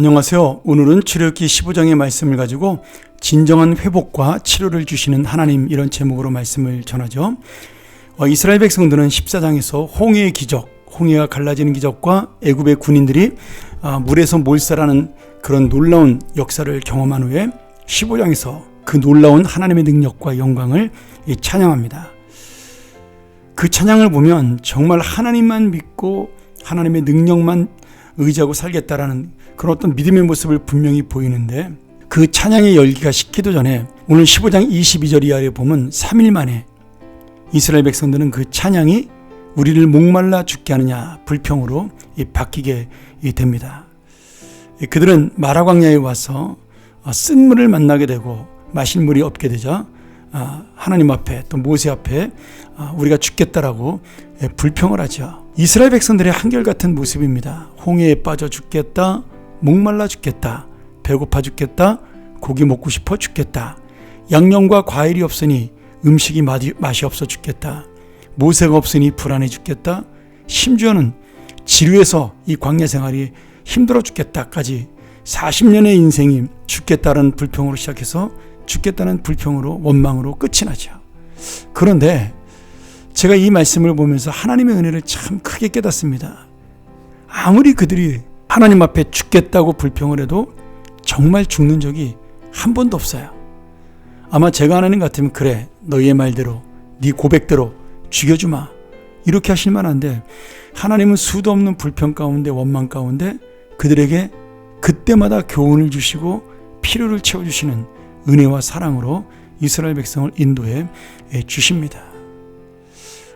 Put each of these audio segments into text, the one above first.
안녕하세요. 오늘은 출애굽기 15장의 말씀을 가지고 진정한 회복과 치료를 주시는 하나님 이런 제목으로 말씀을 전하죠. 어, 이스라엘 백성들은 14장에서 홍해의 기적, 홍해가 갈라지는 기적과 애굽의 군인들이 아, 물에서 몰살하는 그런 놀라운 역사를 경험한 후에 15장에서 그 놀라운 하나님의 능력과 영광을 찬양합니다. 그 찬양을 보면 정말 하나님만 믿고 하나님의 능력만 의지하고 살겠다라는 그런 어떤 믿음의 모습을 분명히 보이는데 그 찬양의 열기가 식기도 전에 오늘 15장 22절 이하에 보면 3일 만에 이스라엘 백성들은 그 찬양이 우리를 목말라 죽게 하느냐 불평으로 바뀌게 됩니다. 그들은 마라광야에 와서 쓴 물을 만나게 되고 마실 물이 없게 되자 아, 하나님 앞에 또 모세 앞에 아, 우리가 죽겠다라고 불평을 하죠. 이스라엘 백성들의 한결같은 모습입니다. 홍해에 빠져 죽겠다, 목말라 죽겠다, 배고파 죽겠다, 고기 먹고 싶어 죽겠다, 양념과 과일이 없으니 음식이 맛이 없어 죽겠다, 모세가 없으니 불안해 죽겠다, 심지어는 지루해서 이 광야 생활이 힘들어 죽겠다까지 40년의 인생이 죽겠다는 불평으로 시작해서 죽겠다는 불평으로 원망으로 끝이 나죠. 그런데 제가 이 말씀을 보면서 하나님의 은혜를 참 크게 깨닫습니다. 아무리 그들이 하나님 앞에 죽겠다고 불평을 해도 정말 죽는 적이 한 번도 없어요. 아마 제가 하나님 같으면 그래 너희의 말대로 네 고백대로 죽여주마 이렇게 하실 만한데 하나님은 수도 없는 불평 가운데 원망 가운데 그들에게 그때마다 교훈을 주시고 필요를 채워주시는 은혜와 사랑으로 이스라엘 백성을 인도해 주십니다.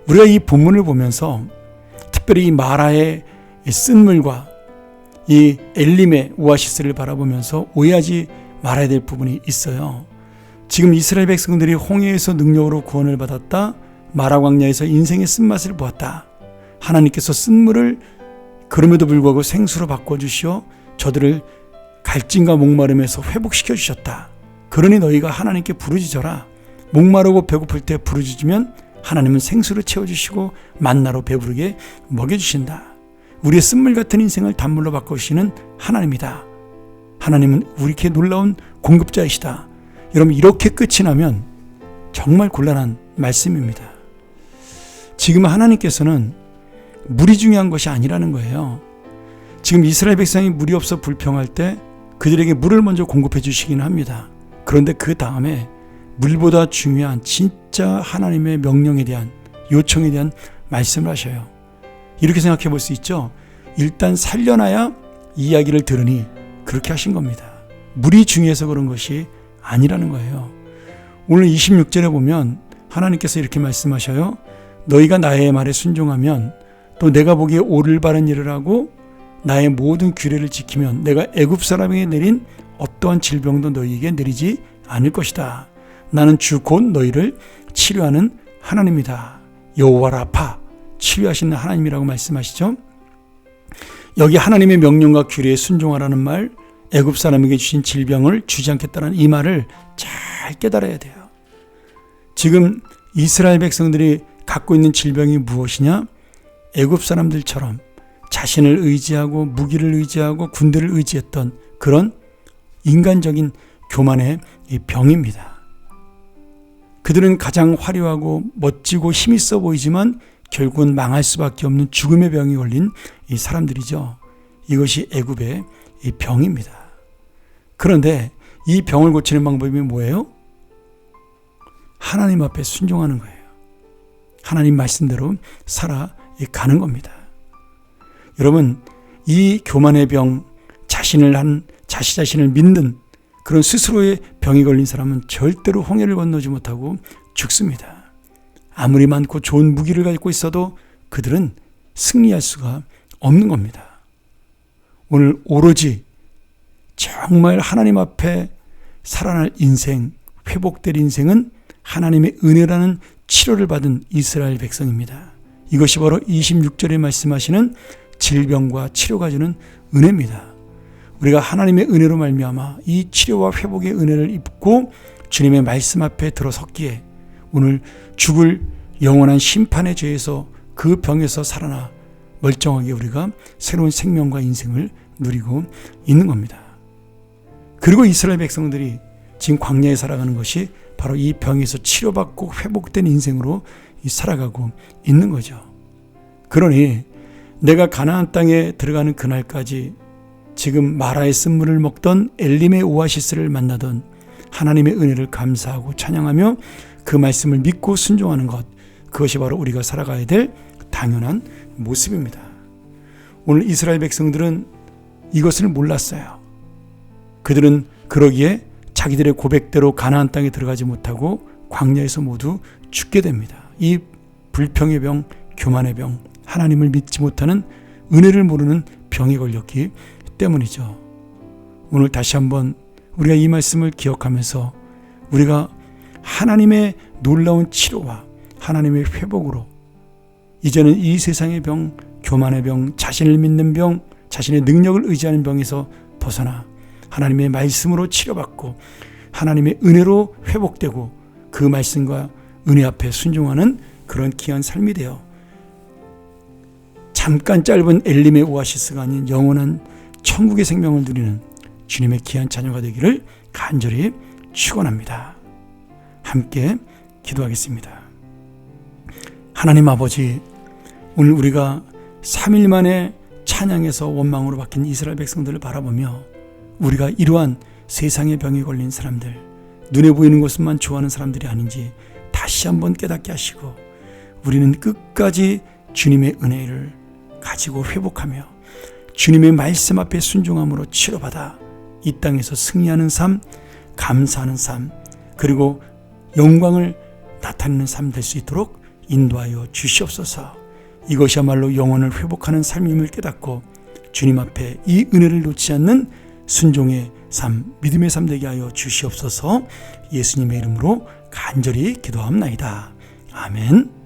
우리가 이 본문을 보면서 특별히 이 마라의 쓴물과 이 엘림의 오아시스를 바라보면서 오해하지 말아야 될 부분이 있어요. 지금 이스라엘 백성들이 홍해에서 능력으로 구원을 받았다. 마라 광야에서 인생의 쓴맛을 보았다. 하나님께서 쓴물을 그럼에도 불구하고 생수로 바꿔 주시어 저들을 갈증과 목마름에서 회복시켜 주셨다. 그러니 너희가 하나님께 부르짖어라. 목마르고 배고플 때 부르짖으면 하나님은 생수로 채워주시고 만나로 배부르게 먹여주신다. 우리의 쓴물 같은 인생을 단물로 바꾸시는 하나님이다. 하나님은 우리께 놀라운 공급자이시다. 여러분 이렇게 끝이 나면 정말 곤란한 말씀입니다. 지금 하나님께서는 물이 중요한 것이 아니라는 거예요. 지금 이스라엘 백성이 물이 없어 불평할 때 그들에게 물을 먼저 공급해 주시기는 합니다. 그런데 그 다음에 물보다 중요한 진짜 하나님의 명령에 대한 요청에 대한 말씀을 하셔요. 이렇게 생각해 볼 수 있죠. 일단 살려놔야 이야기를 들으니 그렇게 하신 겁니다. 물이 중요해서 그런 것이 아니라는 거예요. 오늘 26절에 보면 하나님께서 이렇게 말씀하셔요. 너희가 나의 말에 순종하면 또 내가 보기에 옳을 바른 일을 하고 나의 모든 규례를 지키면 내가 애굽 사람에게 내린 어떠한 질병도 너희에게 내리지 않을 것이다. 나는 주 곧 너희를 치료하는 하나님이다. 여호와 라파 치료하시는 하나님이라고 말씀하시죠. 여기 하나님의 명령과 규례에 순종하라는 말, 애굽 사람에게 주신 질병을 주지 않겠다는 이 말을 잘 깨달아야 돼요. 지금 이스라엘 백성들이 갖고 있는 질병이 무엇이냐? 애굽 사람들처럼 자신을 의지하고 무기를 의지하고 군대를 의지했던 그런 인간적인 교만의 병입니다. 그들은 가장 화려하고 멋지고 힘있어 보이지만 결국은 망할 수밖에 없는 죽음의 병이 걸린 이 사람들이죠. 이것이 애굽의 이 병입니다. 그런데 이 병을 고치는 방법이 뭐예요? 하나님 앞에 순종하는 거예요. 하나님 말씀대로 살아 가는 겁니다. 여러분, 이 교만의 병, 자신을 한, 자시 자신을 믿는 그런 스스로의 병이 걸린 사람은 절대로 홍해를 건너지 못하고 죽습니다. 아무리 많고 좋은 무기를 가지고 있어도 그들은 승리할 수가 없는 겁니다. 오늘 오로지 정말 하나님 앞에 살아날 인생, 회복될 인생은 하나님의 은혜라는 치료를 받은 이스라엘 백성입니다. 이것이 바로 26절에 말씀하시는 질병과 치료가 주는 은혜입니다. 우리가 하나님의 은혜로 말미암아 이 치료와 회복의 은혜를 입고 주님의 말씀 앞에 들어섰기에 오늘 죽을 영원한 심판의 죄에서 그 병에서 살아나 멀쩡하게 우리가 새로운 생명과 인생을 누리고 있는 겁니다. 그리고 이스라엘 백성들이 지금 광야에 살아가는 것이 바로 이 병에서 치료받고 회복된 인생으로 살아가고 있는 거죠. 그러니 내가 가나안 땅에 들어가는 그날까지 지금 마라의 쓴물을 먹던 엘림의 오아시스를 만나던 하나님의 은혜를 감사하고 찬양하며 그 말씀을 믿고 순종하는 것 그것이 바로 우리가 살아가야 될 당연한 모습입니다. 오늘 이스라엘 백성들은 이것을 몰랐어요. 그들은 그러기에 자기들의 고백대로 가나안 땅에 들어가지 못하고 광야에서 모두 죽게 됩니다. 이 불평의 병, 교만의 병, 하나님을 믿지 못하는 은혜를 모르는 병에 걸렸기 때문이죠. 오늘 다시 한번 우리가 이 말씀을 기억하면서 우리가 하나님의 놀라운 치료와 하나님의 회복으로 이제는 이 세상의 병, 교만의 병, 자신을 믿는 병, 자신의 능력을 의지하는 병에서 벗어나 하나님의 말씀으로 치료받고 하나님의 은혜로 회복되고 그 말씀과 은혜 앞에 순종하는 그런 귀한 삶이 되어 잠깐 짧은 엘림의 오아시스가 아닌 영원한 천국의 생명을 누리는 주님의 귀한 자녀가 되기를 간절히 축원합니다. 함께 기도하겠습니다. 하나님 아버지, 오늘 우리가 3일 만에 찬양에서 원망으로 바뀐 이스라엘 백성들을 바라보며 우리가 이러한 세상의 병에 걸린 사람들, 눈에 보이는 것만 좋아하는 사람들이 아닌지 다시 한번 깨닫게 하시고 우리는 끝까지 주님의 은혜를 가지고 회복하며 주님의 말씀 앞에 순종함으로 치료받아 이 땅에서 승리하는 삶, 감사하는 삶, 그리고 영광을 나타내는 삶 될 수 있도록 인도하여 주시옵소서. 이것이야말로 영혼을 회복하는 삶임을 깨닫고 주님 앞에 이 은혜를 놓지 않는 순종의 삶, 믿음의 삶 되게 하여 주시옵소서. 예수님의 이름으로 간절히 기도합나이다. 아멘.